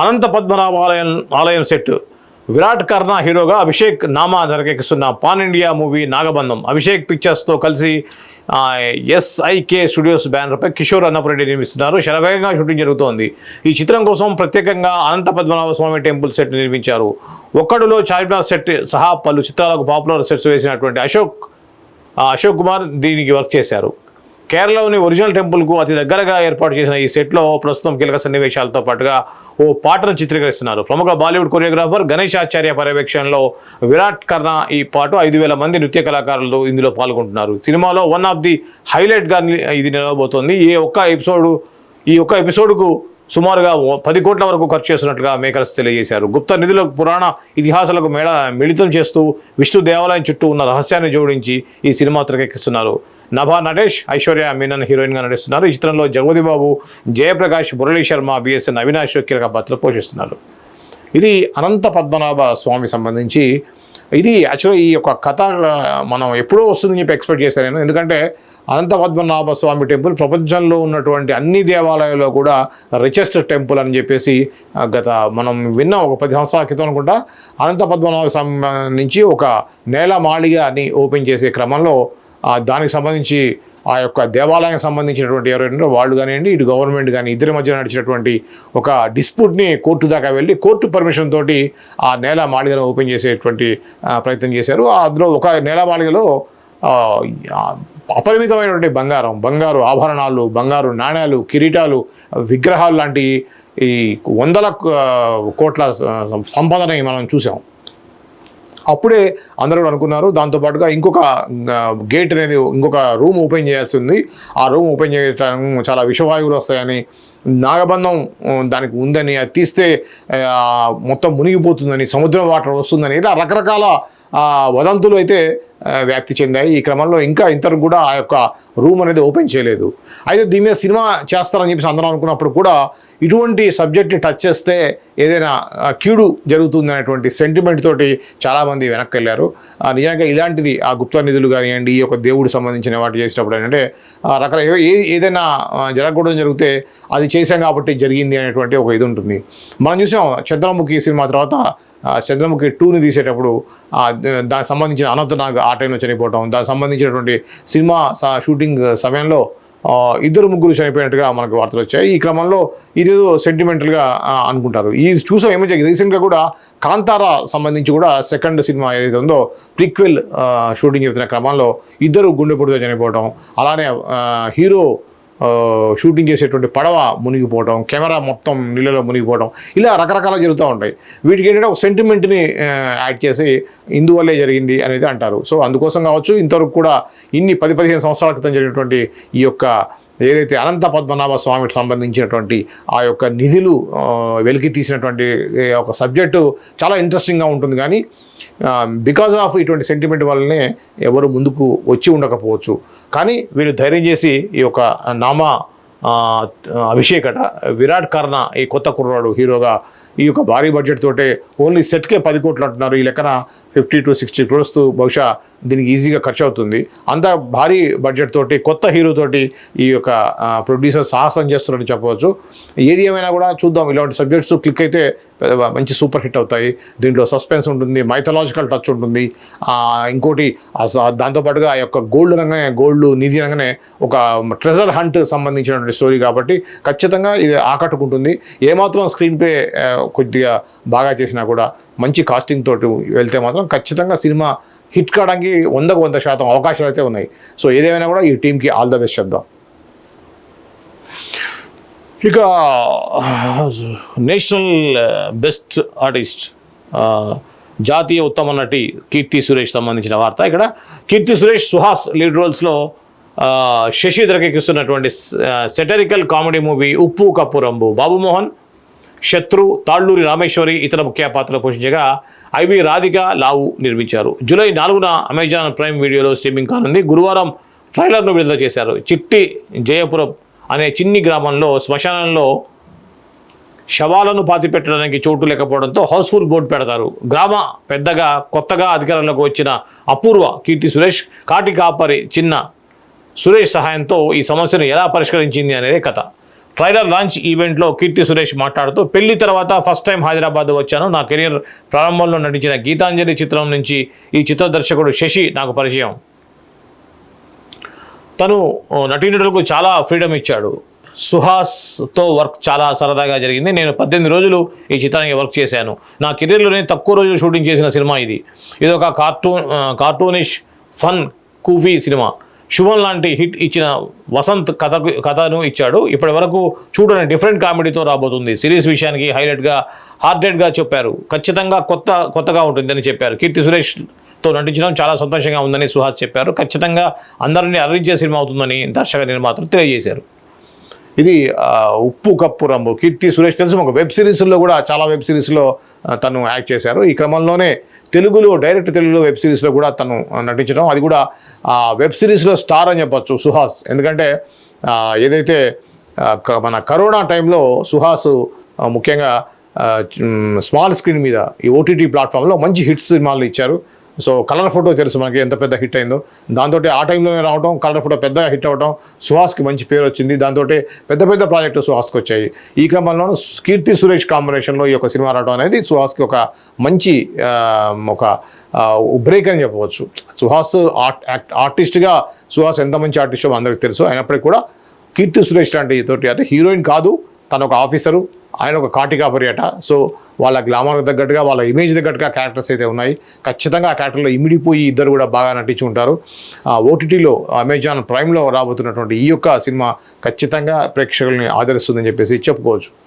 అనంత పద్మనాభ ఆలయం ఆలయం సెట్. విరాట్ కర్ణ హీరోగా అభిషేక్ నామా తెరకెక్కిస్తున్న pan India movie Nagabandham. Abhishek పిక్చర్స్తో కలిసి ఎస్ఐకే స్టూడియోస్ బ్యానర్పై కిషోర్ అన్నపురెడ్డి నిర్మిస్తున్నారు. శరవేగంగా షూటింగ్ జరుగుతోంది. ఈ చిత్రం కోసం ప్రత్యేకంగా అనంత పద్మనాభ స్వామి టెంపుల్ సెట్ నిర్మించారు. ఒక్కడులో చార్మినార్ సెట్ సహా పలు చిత్రాలకు పాపులర్ సెట్స్ వేసినటువంటి అశోక్ అశోక్ కుమార్ దీనికి వర్క్ చేశారు. కేరళలోని ఒరిజినల్ టెంపుల్కు అతి దగ్గరగా ఏర్పాటు చేసిన ఈ సెట్లో ప్రస్తుతం కీలక సన్నివేశాలతో పాటుగా ఓ పాటను చిత్రీకరిస్తున్నారు. ప్రముఖ బాలీవుడ్ కొరియోగ్రాఫర్ గణేష్ ఆచార్య పర్యవేక్షణలో విరాట్ కర్ణ ఈ పాటు ఐదు వేల మంది నృత్య కళాకారులు ఇందులో పాల్గొంటున్నారు. సినిమాలో వన్ ఆఫ్ ది హైలైట్గా ఇది నిలవబోతోంది. ఈ ఒక్క ఎపిసోడ్ ఈ ఒక్క ఎపిసోడ్కు సుమారుగా పది కోట్ల వరకు ఖర్చు చేస్తున్నట్లుగా మేకర్స్ తెలియజేశారు. గుప్త నిధుల పురాణ ఇతిహాసాలకు మేళ మిళితం చేస్తూ విష్ణు దేవాలయం చుట్టూ ఉన్న రహస్యాన్ని జోడించి ఈ సినిమా తెరకెక్కిస్తున్నారు. నభా నటేష్ ఐశ్వర్య మీనన్ హీరోయిన్గా నటిస్తున్నారు. ఈ చిత్రంలో Jagapathi Babu Jayaprakash Murali Sharma B S N Avinash కీలక పాత్రలు పోషిస్తున్నారు. ఇది అనంత పద్మనాభ స్వామి సంబంధించి ఇది యాక్చువల్గా ఈ యొక్క కథ మనం ఎప్పుడో వస్తుందని చెప్పి ఎక్స్పెక్ట్ చేశాను నేను. ఎందుకంటే అనంత పద్మనాభ స్వామి టెంపుల్ ప్రపంచంలో ఉన్నటువంటి అన్ని దేవాలయాల్లో కూడా రిచెస్ట్ టెంపుల్ అని చెప్పేసి గత మనం విన్న ఒక పది సంవత్సరాల క్రితం అనుకుంటా. అనంత పద్మనాభ స్వామి నుంచి ఒక నేల మాళిగని ఓపెన్ చేసే క్రమంలో దానికి సంబంధించి ఆ యొక్క దేవాలయం సంబంధించినటువంటి ఎవరైనా వాళ్ళు కానివ్వండి ఇటు గవర్నమెంట్ కానీ ఇద్దరి మధ్య నడిచినటువంటి ఒక డిస్ప్యూట్ని కోర్టు దాకా వెళ్ళి కోర్టు పర్మిషన్ తోటి ఆ నేల మాళిగను ఓపెన్ చేసేటువంటి ప్రయత్నం చేశారు. అందులో ఒక నేల మాళిగలో అపరిమితమైనటువంటి బంగారం బంగారు ఆభరణాలు బంగారు నాణ్యాలు కిరీటాలు విగ్రహాలు లాంటి ఈ వందల కోట్ల సంపాదన సంపదని మనం చూసాం. అప్పుడే అందరూ అనుకున్నారు. దాంతోపాటుగా ఇంకొక గేట్ అనేది ఇంకొక రూమ్ ఓపెన్ చేయాల్సి ఉంది. ఆ రూమ్ ఓపెన్ చేయడం చాలా విషవాయువులు వస్తాయని నాగబంధం దానికి ఉందని అది తీస్తే మొత్తం మునిగిపోతుందని సముద్రం వాటర్ వస్తుందని ఇలా రకరకాల వదంతులు అయితే వ్యాప్తి చెందాయి. ఈ క్రమంలో ఇంకా ఇంతకు కూడా ఆ యొక్క రూమ్ అనేది ఓపెన్ చేయలేదు. అయితే దీని మీద సినిమా చేస్తారని చెప్పేసి అందరం అనుకున్నప్పుడు కూడా ఇటువంటి సబ్జెక్ట్ని టచ్ చేస్తే ఏదైనా కీడు జరుగుతుంది అనేటువంటి సెంటిమెంట్ తోటి చాలామంది వెనక్కి వెళ్ళారు నిజంగా ఇలాంటిది ఆ గుప్త నిధులు కానివ్వండి ఈ యొక్క దేవుడు సంబంధించిన వాటి చేసినప్పుడు ఏంటంటే ఆ, రకరకాల ఏదైనా జరగకూడదు జరిగితే అది చేశాం కాబట్టి జరిగింది అనేటువంటి ఒక ఇది ఉంటుంది. మనం చూసాం చంద్రముఖి సినిమా తర్వాత చంద్రముఖి టూని తీసేటప్పుడు దానికి సంబంధించిన అనంతనాగ్ ఆ టైంలో చనిపోవటం దానికి సంబంధించినటువంటి సినిమా షూటింగ్ సమయంలో ఇద్దరు ముగ్గురు చనిపోయినట్టుగా మనకు వార్తలు వచ్చాయి. ఈ క్రమంలో ఇదేదో సెంటిమెంటల్గా అనుకుంటారు. ఈ చూసాం ఏమో రీసెంట్గా కూడా కాంతారా సంబంధించి కూడా సెకండ్ సినిమా ఏదైతే ఉందో ప్రిక్వెల్ షూటింగ్ జరుగుతున్న క్రమంలో ఇద్దరు గుండెపోటుతో చనిపోవడం అలానే హీరో షూటింగ్ చేసేటువంటి పడవ మునిగిపోవడం కెమెరా మొత్తం నీళ్ళలో మునిగిపోవడం ఇలా రకరకాల జరుగుతూ ఉంటాయి. వీటికి ఏంటంటే ఒక సెంటిమెంట్ని యాడ్ చేసి ఇందువల్లే జరిగింది అనేది అంటారు. సో అందుకోసం కావచ్చు ఇంతవరకు కూడా ఇన్ని పది పదిహేను సంవత్సరాల క్రితం జరిగినటువంటి ఈ యొక్క ఏదైతే అనంత పద్మనాభ స్వామికి సంబంధించినటువంటి ఆ యొక్క నిధులు వెలికి తీసినటువంటి ఒక సబ్జెక్టు చాలా ఇంట్రెస్టింగ్గా ఉంటుంది. కానీ బికాజ్ ఆఫ్ ఇటువంటి సెంటిమెంట్ వల్లనే ఎవరు ముందుకు వచ్చి ఉండకపోవచ్చు. కానీ వీళ్ళు ధైర్యం చేసి ఈ యొక్క నామా అభిషేకట విరాట్ కర్ణ ఈ కొత్త కుర్రాడు హీరోగా ఈ యొక్క భారీ బడ్జెట్ తోటే ఓన్లీ సెట్కే పది కోట్లు అంటున్నారు. ఈ లెక్కన ఫిఫ్టీ టు సిక్స్టీ క్రోర్స్ బహుశా దీనికి ఈజీగా ఖర్చు అవుతుంది అంత భారీ బడ్జెట్ తోటి కొత్త హీరో తోటి ఈ యొక్క ప్రొడ్యూసర్ సాహసం చేస్తున్నారని చెప్పవచ్చు. ఏది ఏమైనా కూడా చూద్దాం. ఇలాంటి సబ్జెక్ట్స్ క్లిక్ అయితే మంచి సూపర్ హిట్ అవుతాయి. దీంట్లో సస్పెన్స్ ఉంటుంది మైథలాజికల్ టచ్ ఉంటుంది. ఇంకోటి దాంతోపాటుగా ఆ యొక్క గోల్డ్ అనగానే గోల్డ్ నిధి అనగానే ఒక ట్రెజర్ హంట్ సంబంధించినటువంటి స్టోరీ కాబట్టి ఖచ్చితంగా ఇది ఆకట్టుకుంటుంది. ఏమాత్రం స్క్రీన్ ప్లే కొద్దిగా బాగా చేసినా కూడా మంచి కాస్టింగ్ తోటి వెళ్తే మాత్రం ఖచ్చితంగా సినిమా హిట్ కావడానికి వందకు వంద శాతం అవకాశాలు అయితే ఉన్నాయి. సో ఏదేమైనా కూడా ఈ టీంకి ఆల్ ద బెస్ట్ చెప్దాం. ఇక నేషనల్ బెస్ట్ ఆర్టిస్ట్ జాతీయ ఉత్తమ నటి కీర్తి సురేష్ సంబంధించిన వార్త. ఇక్కడ కీర్తి సురేష్ సుహాస్ లీడ్ రోల్స్లో Sasi తెరకెక్కిస్తున్నటువంటి satirical comedy movie Uppu Kappurambu. శత్రు తాళ్ళూరి రామేశ్వరి ఇతర ముఖ్య పాత్రలు పోషించగా ఐవి రాధిక లావు నిర్మించారు. జూలై నాలుగున అమెజాన్ ప్రైమ్ వీడియోలో స్ట్రీమింగ్ కానుంది. గురువారం ట్రైలర్ను విడుదల చేశారు. చిట్టి జయపురం అనే చిన్ని గ్రామంలో శ్మశానంలో శవాలను పాతిపెట్టడానికి చోటు లేకపోవడంతో హౌస్ఫుల్ బోర్డు పెడతారు. గ్రామ పెద్దగా కొత్తగా అధికారంలోకి వచ్చిన అపూర్వ కీర్తి సురేష్ కాటి కాపరి చిన్న సురేష్ సహాయంతో ఈ సమస్యను ఎలా పరిష్కరించింది అనేది కథ. ట్రైలర్ లాంచ్ ఈవెంట్లో కీర్తి సురేష్ మాట్లాడుతూ పెళ్ళి తర్వాత ఫస్ట్ టైం హైదరాబాద్ వచ్చాను. నా కెరీర్ ప్రారంభంలో నటించిన గీతాంజలి చిత్రం నుంచి ఈ చిత్ర దర్శకుడు శశి నాకు పరిచయం. తను నటీనటులకు చాలా ఫ్రీడమ్ ఇచ్చాడు. సుహాస్తో వర్క్ చాలా సరదాగా జరిగింది. నేను పద్దెనిమిది రోజులు ఈ చిత్రానికి వర్క్ చేశాను. నా కెరీర్లోనే తక్కువ రోజులు షూటింగ్ చేసిన సినిమా ఇది. ఇది ఒక cartoon cartoonish fun goofy cinema. Subham లాంటి హిట్ ఇచ్చిన వసంత్ కథకు కథను ఇచ్చాడు. ఇప్పటి వరకు చూడని డిఫరెంట్ కామెడీతో రాబోతుంది. సిరీస్ విషయానికి హైలైట్గా హార్టెడ్గా చెప్పారు. ఖచ్చితంగా కొత్త కొత్తగా ఉంటుందని చెప్పారు. కీర్తి సురేష్తో నటించడం చాలా సంతోషంగా ఉందని సుహాస్ చెప్పారు. ఖచ్చితంగా అందరినీ అలరించే సినిమా అవుతుందని దర్శక నిర్మాతలు తెలియజేశారు. ఇది ఉప్పు కప్పు రంబు. కీర్తి సురేష్ తెలుసు ఒక వెబ్ సిరీస్లో కూడా చాలా వెబ్ సిరీస్లో తను యాక్ట్ చేశారు. ఈ క్రమంలోనే తెలుగులో డైరెక్ట్ తెలుగులో వెబ్ సిరీస్లో కూడా తను నటించడం. అది కూడా ఆ వెబ్ సిరీస్లో స్టార్ అని చెప్పొచ్చు సుహాస్. ఎందుకంటే ఏదైతే మన కరోనా టైంలో సుహాస్ ముఖ్యంగా స్మాల్ స్క్రీన్ మీద ఈ ఓటీటీ ప్లాట్ఫామ్లో మంచి హిట్స్ సినిమాలు ఇచ్చారు. సో కలర్ ఫోటో తెలుసు మనకి ఎంత పెద్ద హిట్ అయిందో. దాంతో ఆ టైంలోనే రావడం కలర్ ఫోటో పెద్దగా హిట్ అవ్వడం సుహాస్కి మంచి పేరు వచ్చింది. దాంతో పెద్ద పెద్ద ప్రాజెక్టు సుహాస్కి వచ్చాయి. ఈ క్రమంలో కీర్తి సురేష్ కాంబినేషన్లో ఈ యొక్క సినిమా రావడం అనేది సుహాస్కి ఒక మంచి ఒక బ్రేక్ అని చెప్పవచ్చు. సుహాస్ ఆర్ట్ యాక్ట్ ఆర్టిస్ట్గా సుహాస్ ఎంత మంచి ఆర్టిస్టో అందరికీ తెలుసు. అయినప్పటికీ కూడా కీర్తి సురేష్ లాంటి తోటి అంటే హీరోయిన్ కాదు. తను ఒక ఆఫీసరు ఆయన ఒక కాటికా పర్యట సో వాళ్ళ గ్లామర్ తగ్గట్టుగా వాళ్ళ ఇమేజ్ తగ్గట్టుగా క్యారెక్టర్స్ అయితే ఉన్నాయి. ఖచ్చితంగా ఆ క్యారెక్టర్లో ఇమిడిపోయి ఇద్దరు కూడా బాగా నటించి ఉంటారు ఓటీటీలో అమెజాన్ ప్రైమ్లో రాబోతున్నటువంటి ఈ యొక్క సినిమా ఖచ్చితంగా ప్రేక్షకుల్ని ఆదరిస్తుందని చెప్పేసి చెప్పుకోవచ్చు.